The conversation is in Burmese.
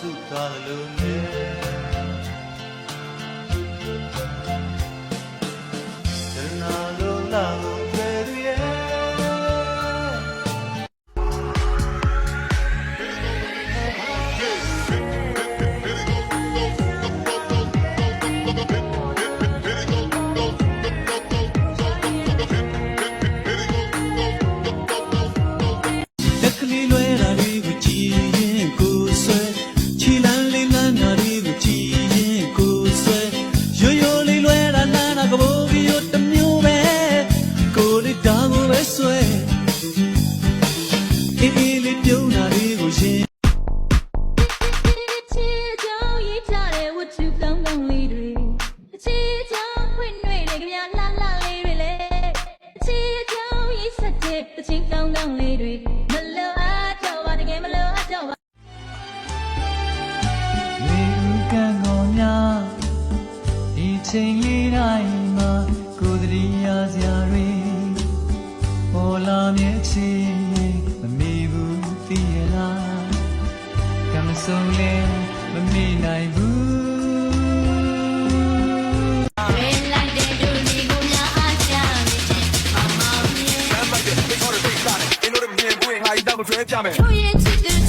စုကားလို့နေ ကြောင့်လေးတွေမလိုအပ်တော့ပါတကယ်မလိုအပ်တော့ပါလေဦးကံကုန်များဒီချိန်လေးတိုင်းမှာကိုယ်တည်းရစရာတွေပေါ်လာမြဲချီမမေ့ဘူးသိရလားကံမဆုံးလဲမမေ့နိုင်ဘူး double drip diamond.